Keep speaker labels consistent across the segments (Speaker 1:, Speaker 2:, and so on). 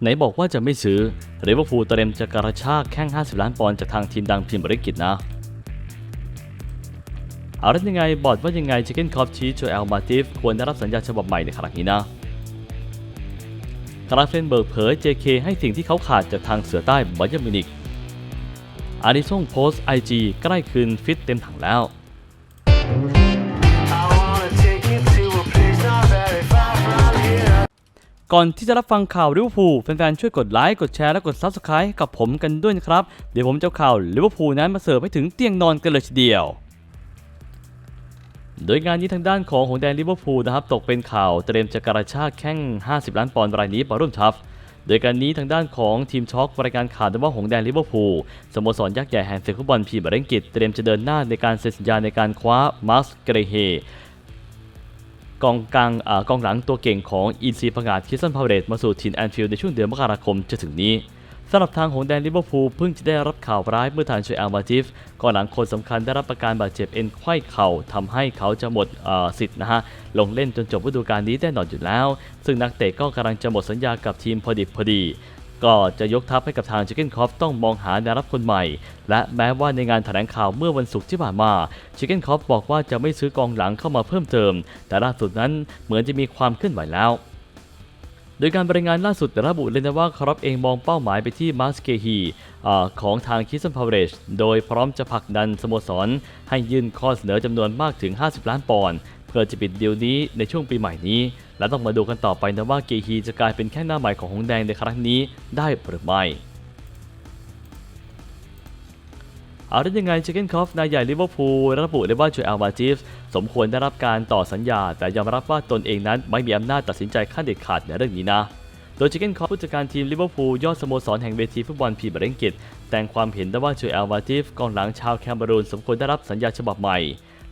Speaker 1: ไหนบอกว่าจะไม่ซื้อลิเวอร์พูลเตรียมจะกระชากแข้ง 50 ล้านปอนด์จากทางทีมดังพรีเมียร์ลีกนะ เอาล้วยังไงบอดว่ายังไงเชคเกนคอฟชี้โจเอลมาติฟควรได้รับสัญญาฉบับใหม่ในครั้งนี้นะคาราเฟนเบิร์กเผย JK ให้สิ่งที่เขาขาดจากทางเสือใต้บาเยิร์มินิกอาริซงโพสต์ IG ใกล้คืนฟิตเต็มถังแล้ว ก่อนที่จะรับฟังข่าวลิเวอร์พูลแฟนๆช่วยกดไลค์กดแชร์และกด Subscribe กับผมกันด้วยนะครับ เดี๋ยวผมจะเอาข่าวลิเวอร์พูลนั้นมาเสิร์ฟให้ถึงเตียงนอนกันเลยทีเดียว โดยงานนี้ทางด้านของหงแดงลิเวอร์พูลนะครับตกเป็นข่าวเตรียมจะกระชากแข้ง 50 ล้านปอนด์รายนี้มาร่วมทัพโดยการนี้ทางด้านของทีมช็อครายการข่าวว่าหงแดงลิเวอร์พูลสโมสรยักษ์ใหญ่แห่งศึกฟุตบอลพรีเมียร์ลีกเตรียมจะเดินหน้าในการเซ็นสัญญาในการคว้ามาร์คเกรเฮ กองกลางอากองหลังตัวเก่งของอินซีพังอาดคิสันพาวเรตมาสู่ทีมแอนฟิลด์ในช่วงเดือนมกราคมจะถึงนี้สำหรับทางของแดนลิเวอร์พูลเพิ่งจะได้รับข่าวร้ายเมื่อทางช่วยอัลมาติฟกองหลังคนสำคัญได้รับประการบาดเจ็บเอ็นไขว้เข่าทำให้เขาจะหมดอ่อสิทธิ์นะฮะ ลงเล่นจนจบฤดูกาลนี้แน่นอนอยู่แล้ว ซึ่งนักเตะก็กำลังจะหมดสัญญากับทีมพอดิบพอดี ก็จะยกทัพให้กับทางชิคเก้นคอฟต้องมองหาแนวรับคนใหม่ และแม้ว่าในงานแถลงข่าวเมื่อวันศุกร์ที่ผ่านมาชิคเก้นคอฟบอกว่าจะไม่ซื้อกองหลังเข้ามาเพิ่มเติม แต่ล่าสุดนั้นเหมือนจะมีความเคลื่อนไหวแล้วโดยการบรายงานล่าสุดระบุเลยนะว่าครอปเองมองเป้าหมายไปที่มาสเกฮีของทางคิสซันพาวเรชโดยพร้อมจะผลักดันสโมสร ให้ยื่นข้อเสนอจำนวนมากถึง 50 ล้านปอนด์ พื่อจะปิดเดีลนี้ในช่วงปีใหม่นี้ และต้องมาดูกันต่อไปนะว่าเกฮีจะกลายเป็นแค่หน้าใหม่ของหงแดงในครั้งนี้ได้หรือไม่เอาได้ยังไงเชคเกนคอฟนายใหญ่ลิเวอร์พูลระบุเลยว่าจูเอลมาจิฟสมควรได้รับการต่อสัญญา แต่ยอมรับว่าตนเองนั้นไม่มีอำนาจตัดสินใจขั้นเด็ดขาดในเรื่องนี้นะ โดยเชคเกนคอฟผู้จัดการทีมลิเวอร์พูลยอดสโมสรแห่งเวทีฟุตบอลพรีเมียร์ลีกแต่งความเห็นได้ว่าจูเอลมาจิฟกองหลังชาวแคมเบรูนสมควรได้รับสัญญาฉบับใหม่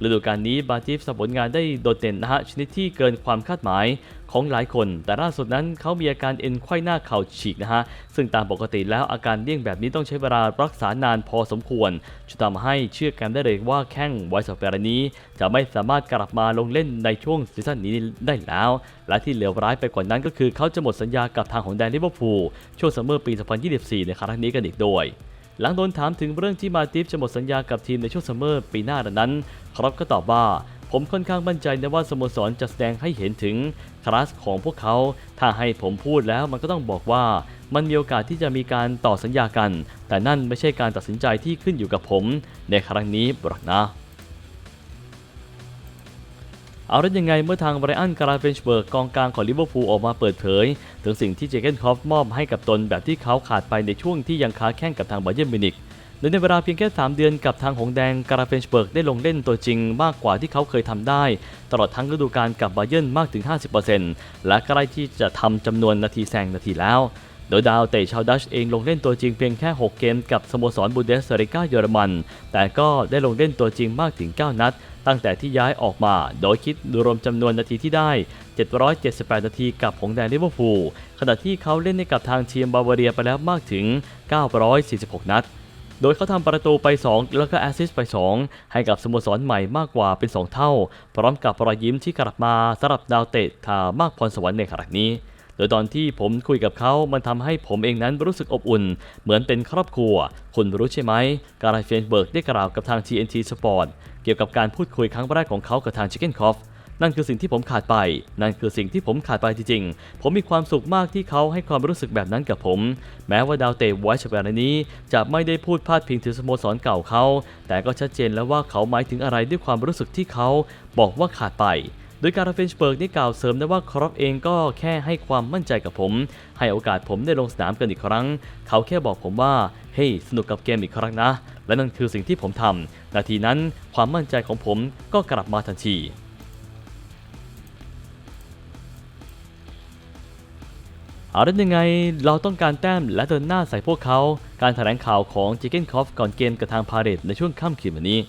Speaker 1: ฤดูกาลนี้บาจิฟสำผลงานได้โดดเด่นนะฮะชนิดที่เกินความคาดหมายของหลายคน แต่ล่าสุดนั้นเขามีอาการเอ็นไขว้หน้าเข่าฉีกนะฮะ ซึ่งตามปกติแล้วอาการเลี่ยงแบบนี้ต้องใช้เวลารักษานานพอสมควรจะทำให้เชื่อกันได้เลยว่าแข้งไวส์สเปรนี้ จะไม่สามารถกลับมาลงเล่นในช่วงซีซั่นนี้ได้แล้ว และที่เหลือร้ายไปกว่านั้นก็คือเขาจะหมดสัญญากับทางของแดนลิเวอร์พูลช่วงซัมเมอร์ปี 2024 ในครั้งนี้กันอีกด้วย หลังโดนถามถึงเรื่องที่มาติฟจะหมดสัญญากับทีมในช่วงซัมเมอร์ปีหน้าดังนั้น ครับก็ตอบว่า ผมค่อนข้างมั่นใจนะว่าสโมสรจะแสดงให้เห็นถึงคลาสของพวกเขา ถ้าให้ผมพูดแล้วมันก็ต้องบอกว่ามันมีโอกาสที่จะมีการต่อสัญญากัน แต่นั่นไม่ใช่การตัดสินใจที่ขึ้นอยู่กับผม ในครั้งนี้หรอกนะ เอาแล้ยังไงเมื่อทางไบรอันการาเฟนชเบิร์กกองกลางของลิเวอร์พูลออกมาเปิดเผย ถึงสิ่งที่เจเกนคอฟมอบให้กับตนแบบที่เขาขาดไปในช่วงที่ยังค้าแข่งกับทางบาเยิร์นมิวนิกโดยในเวลาเพียงแค่ 3 เดือนกับทางหงแดงการาเฟนชเบิร์กได้ลงเล่นตัวจริงมากกว่าที่เขาเคยทำได้ ตลอดทั้งฤดูกาลกับบาเยิร์นมากถึง 50%และใกล้ที่จะทำจำนวนนาทีแซงนาทีแล้ว โดยดาวเตะชาวดัชเองลงเล่นตัวจริงเพียงแค่ 6 เกมกับสโมสรบูเดสริก้าเยอรมัน แต่ก็ได้ลงเล่นตัวจริงมากถึง 9 นัด ตั้งแต่ที่ย้ายออกมา โดยคิดรวมจำนวนนาทีที่ได้ 778 นาทีกับหงแดงลิเวอร์พูลขณะที่เขาเล่นให้กับทางทีมบาวาเรียไปแล้วมากถึง 946 นัดโดยเขาทำประตูไป 2 แล้วก็แอสซิสต์ไป 2 ให้กับสโมสรใหม่มากกว่าเป็น 2 เท่า พร้อมกับรอยยิ้มที่กลับมาสำหรับดาวเตะทามากพรสวรรค์ในครั้งนี้ โดยตอนที่ผมคุยกับเขา มันทำให้ผมเองนั้นรู้สึกอบอุ่น เหมือนเป็นครอบครัว คุณรู้ใช่ไหม การาเฟนเบิร์กได้กล่าวกับทาง TNT Sport เกี่ยวกับการพูดคุยครั้งแรกของเขากับทาง Chicken c o f นั่นคือสิ่งที่ผมขาดไป นั่นคือสิ่งที่ผมขาดไปจริงๆ ผมมีความสุขมากที่เขาให้ความรู้สึกแบบนั้นกับผม แม้ว่าดาวเตะไวท์ชแปรนี้ จะไม่ได้พูดพาดพิงถึงสโมสรเก่าเขา แต่ก็ชัดเจนแล้วว่าเขาหมายถึงอะไรด้วยความรู้สึกที่เขาบอกว่าขาดไป ดยการาเฟนชเบิร์กได้กล่าวเสริมนะว่าครอปเองก็แค่ให้ความมั่นใจกับผม ให้โอกาสผมได้ลงสนามกันอีกครั้ง เขาแค่บอกผมว่าเฮ้ยสนุกกับเกมอีกครั้งนะ และนั่นคือสิ่งที่ผมทำนาทีนั้นความมั่นใจของผมก็กลับมาทันทีเอาได้ยังไงเราต้องการแต้มและเดินหน้าใส่พวกเขา การแถลงข่าวของจิเกนคอฟก่อนเกมกับทางพาเรตในช่วงค่ำคืนวันนี้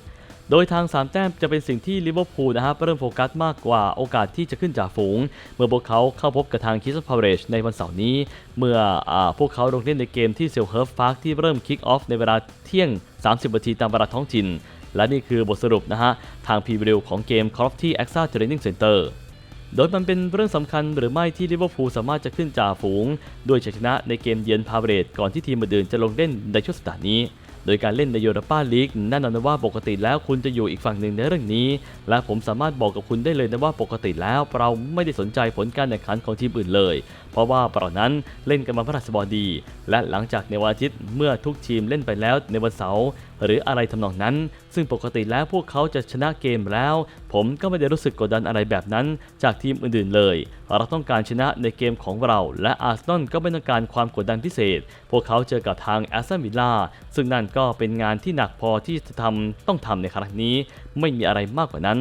Speaker 1: โดยทาง 3 แต้มจะเป็นสิ่งที่ลิเวอร์พูลนะครับเริ่มโฟกัสมากกว่าโอกาสที่จะขึ้นจากฝูง เมื่อพวกเขาเข้าพบกับทางคิสพาเรชในวันเสาร์นี้ เมื่ออพวกเขาลงเล่นในเกมที่เซลเฮิร์ฟพาร์คที่เริ่มคิกออฟในเวลาเที่ยง 30นาทีตามเวลาท้องถิ่น และนี่คือบทสรุปนะฮะทางพรีวิวของเกมคอฟที่ AXA Training Center โดยมันเป็นเรื่องสำคัญหรือไม่ที่ลิเวอร์พูลสามารถจะขึ้นจ่าฝูง ด้วยชัยชนะในเกมเยือนพาเวรตก่อนที่ทีมอื่นจะลงเล่นในช่วงสัปดาห์นี้ โดยการเล่นในยูโรปาลีกแน่นอนนะว่าปกติแล้วคุณจะอยู่อีกฝั่งหนึ่งในเรื่องนี้ และผมสามารถบอกกับคุณได้เลยนะว่าปกติแล้วเราไม่ได้สนใจผลการแข่งขันของทีมอื่นเลย เพราะว่าเรานั้นเล่นกันมาพระราชบดี และหลังจากในวันอาทิตย์เมื่อทุกทีมเล่นไปแล้วในวันเสาร์หรืออะไรทำนองนั้น ซึ่งปกติแล้วพวกเขาจะชนะเกมแล้ว ผมก็ไม่ได้รู้สึกกดดันอะไรแบบนั้น จากทีมอื่นๆเลย เราต้องการชนะในเกมของเรา และอาร์เซนอลก็ไม่ต้องการความกดดันพิเศษ พวกเขาเจอกับทางแอสตันวิลล่าซึ่งนั่นก็เป็นงานที่หนักพอที่จะทำต้องทำในครั้งนี้ ไม่มีอะไรมากกว่านั้น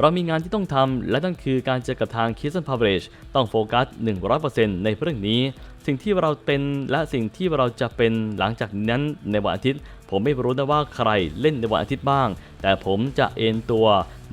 Speaker 1: เรามีงานที่ต้องทำ และนั่นคือการเจอกับทางคิสันพาวเวชต้องโฟกัส 100%ในเรื่องนี้ สิ่งที่เราเป็นและสิ่งที่เราจะเป็นหลังจากนั้นในวันอาทิตย์ ผมไม่รู้นะว่าใครเล่นในวันอาทิตย์บ้าง แต่ผมจะเอนตัว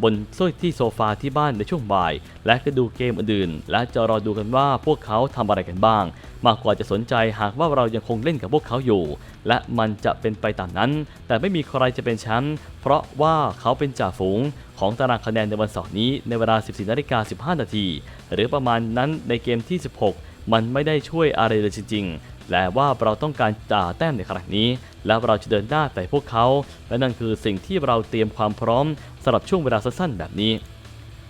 Speaker 1: บนโซ่ที่โซฟาที่บ้านในช่วงบ่าย และก็ดูเกมอื่นๆ และจะรอดูกันว่าพวกเขาทำอะไรกันบ้าง มากกว่าจะสนใจหากว่าเรายังคงเล่นกับพวกเขาอยู่ และมันจะเป็นไปตามนั้น แต่ไม่มีใครจะเป็นแชมป์เพราะว่าเขาเป็นจ่าฝูงของตารางคะแนนในวันเสาร์นี้ในเวลา 14นาฬิกา15 นาทีหรือประมาณนั้นในเกมที่ 16 มันไม่ได้ช่วยอะไรเลยจริงๆ และว่าเราต้องการจ่าแต้มในครั้งนี้ แล้วเราจะเดินหน้าไปพวกเขา และนั่นคือสิ่งที่เราเตรียมความพร้อมสำหรับช่วงเวลาสั้นๆแบบนี้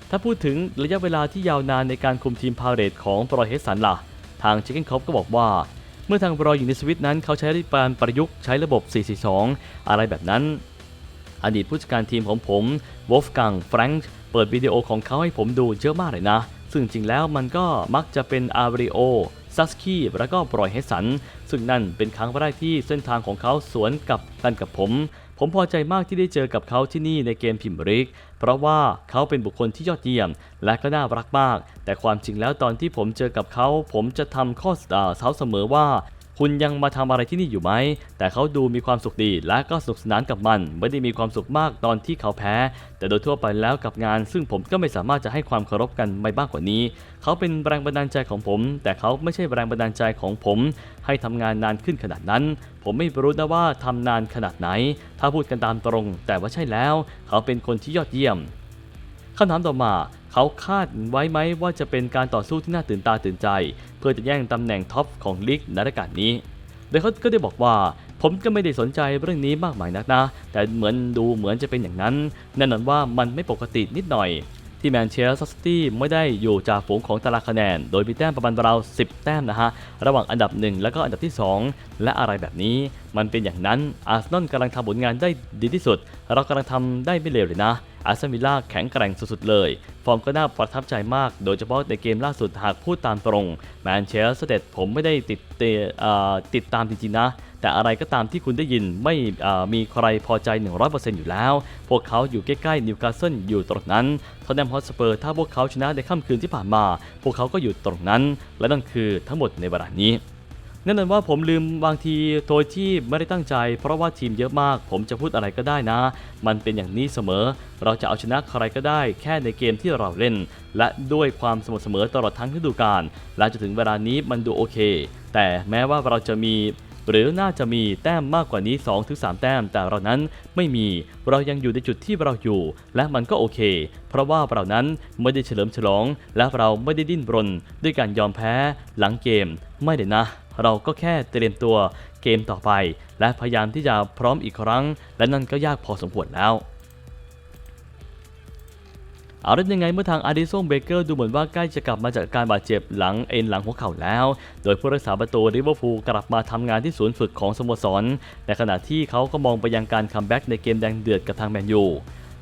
Speaker 1: ถ้าพูดถึงระยะเวลาที่ยาวนานในการคุมทีมพาเรตของบรอยเฮสันล่ะ ทางเชคเกนคอปก็บอกว่า เมื่อทางบรอยอยู่ในสวิตนั้นเขาใช้การประยุกต์ใช้ระบบ 442 อะไรแบบนั้น อดีตผู้จัดการทีมของผมวอฟกังแฟรงค์เปิดวิดีโอของเขาให้ผมดูเยอะมากเลยนะ ซึ่งจริงแล้วมันก็มักจะเป็นอาริโอ ซัสคีแล้วก็บรอยเฮสัน ซึ่งนั่นเป็นครั้งแรกที่เส้นทางของเขาสวนกับกันกับผม ผมพอใจมากที่ได้เจอกับเขาที่นี่ในเกมพิมริก เพราะว่าเขาเป็นบุคคลที่ยอดเยี่ยม และก็น่ารักมาก แต่ความจริงแล้วตอนที่ผมเจอกับเขา ผมจะทำข้อเอ่อเขาเสมอว่า คุณยังมาทำอะไรที่นี่อยู่ไหม แต่เขาดูมีความสุขดีและก็สนุกสนานกับมัน ไม่ได้มีความสุขมากตอนที่เขาแพ้ แต่โดยทั่วไปแล้วกับงาน ซึ่งผมก็ไม่สามารถจะให้ความเคารพกันไม่บ้างกว่านี้ เขาเป็นแรงบันดาลใจของผม แต่เขาไม่ใช่แรงบันดาลใจของผม ให้ทำงานนานขึ้นขนาดนั้น ผมไม่รู้นะว่าทำนานขนาดไหน ถ้าพูดกันตามตรง แต่ว่าใช่แล้ว เขาเป็นคนที่ยอดเยี่ยม คำถามต่อมา เขาคาดไว้ไหมว่าจะเป็นการต่อสู้ที่น่าตื่นตาตื่นใจ เพื่อจะแย่งตำแหน่งท็อปของลีกในรายการนี้ โดยเขาก็ได้บอกว่าผมก็ไม่ได้สนใจเรื่องนี้มากมายนักนะ แต่เหมือนดูเหมือนจะเป็นอย่างนั้น แน่นอนว่ามันไม่ปกตินิดหน่อย ที่แมนเชสเตอร์ซิตี้ไม่ได้อยู่จ่าฝูงของตารางคะแนน โดยมีแต้มประมาณราว10 แต้มนะฮะ ระหว่างอันดับ 1 แล้วก็อันดับที่ 2 และอะไรแบบนี้ มันเป็นอย่างนั้นอาร์เซนอลกำลังทำผลงานได้ดีที่สุด เรากำลังทำได้ไม่เลวเลยนะอาร์เซนวิลล่าแข็งแกร่งสุดๆเลย ฟอร์มก็น่าประทับใจมาก โดยเฉพาะในเกมล่าสุดหากพูดตามตรงแมนเชสเตอร์ผมไม่ได้ติดตติดตามจริงๆนะ แต่อะไรก็ตามที่คุณได้ยินไม่มีใครพอใจ 100%อยู่แล้ว พวกเขาอยู่ใกล้ๆนิวคาสเซิลอยู่ตรงนั้นทอตแนมฮอตสเปอร์ถ้าพวกเขาชนะในค่ำคืนที่ผ่านมา พวกเขาก็อยู่ตรงนั้น และนั่นคือทั้งหมดในเวลานี้แน่นอนว่าผมลืมบางทีโดยที่ไม่ได้ตั้งใจ เพราะว่าทีมเยอะมาก ผมจะพูดอะไรก็ได้นะ มันเป็นอย่างนี้เสมอ เราจะเอาชนะใครก็ได้ แค่ในเกมที่เราเล่น และด้วยความสม่ำเสมอตลอดทั้งฤดูกาลและจะถึงเวลานี้มันดูโอเค แต่แม้ว่าเราจะมี หรือน่าจะมีแต้มมากกว่านี้ 2-3 แต้ม แต่เรานั้นไม่มี เรายังอยู่ในจุดที่เราอยู่ และมันก็โอเค เพราะว่าเรานั้นไม่ได้เฉลิมฉลอง และเราไม่ได้ดิ้นรน ด้วยการยอมแพ้หลังเกม ไม่ได้นะ เราก็แค่เตรียมตัวเกมต่อไป และพยายามที่จะพร้อมอีกครั้ง และนั่นก็ยากพอสมควรแล้ว เอาได้ยังไงเมื่อทางอาร์ดิสันเบเกอร์ดูเหมือนว่าใกล้จะกลับมาจากการบาดเจ็บหลังเอ็นหลังหัวเข่าแล้ว โดยผู้รักษาประตูลิเวอร์พูลกลับมาทำงานที่ศูนย์ฝึกของสโมสรในขณะที่เขาก็มองไปยังการคัมแบ็กในเกมแดงเดือดกับทางแมนยู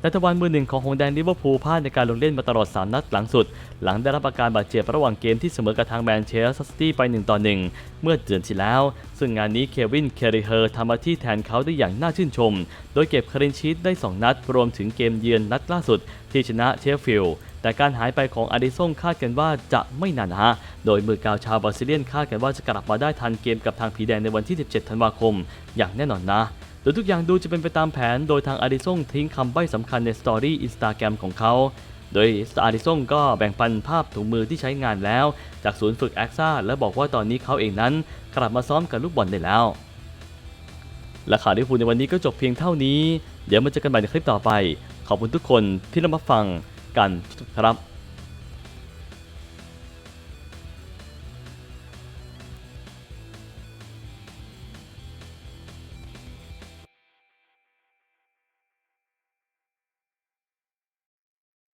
Speaker 1: แต่ตะวันมือหนึ่งของหงแดงลิเวอร์พูลพลาดในการลงเล่นมาตลอด 3 นัดหลังสุด หลังได้รับอาการบาดเจ็บระหว่างเกมที่เสมอกับทางแมนเชสเตอร์ซิตี้ไป1ต่อ1เมื่อเดือนที่แล้ว ซึ่งงานนี้เควินเคริเฮอร์ทำหน้าที่แทนเขาได้อย่างน่าชื่นชม โดยเก็บคารินชีตได้ 2 นัด รวมถึงเกมเยือนนัดล่าสุด ที่ชนะเชฟฟิลด์แต่การหายไปของอาริซงคาดกันว่าจะไม่นานนะฮะ โดยมือกาวชาวบราซิเลียนคาดกันว่าจะกลับมาได้ทันเกมกับทางผีแดงในวันที่ 17 ธันวาคม อย่างแน่นอนนะ โดยทุกอย่างดูจะเป็นไปตามแผน โดยทางอาริซงทิ้งคำใบ้สำคัญในสตอรี่อินสตาแกรมของเขา โดยอาริซงก็แบ่งปันภาพถุงมือที่ใช้งานแล้ว จากศูนย์ฝึกแอคซ่าและบอกว่าตอนนี้เขาเองนั้น กลับมาซ้อมกับลูกบอลได้แล้วและข่าวที่พูดในวันนี้ก็จบเพียงเท่านี้ เดี๋ยวมาเจอกันใหม่ในคลิปต่อไป ขอบคุณทุกคนที่รับฟังกันครับ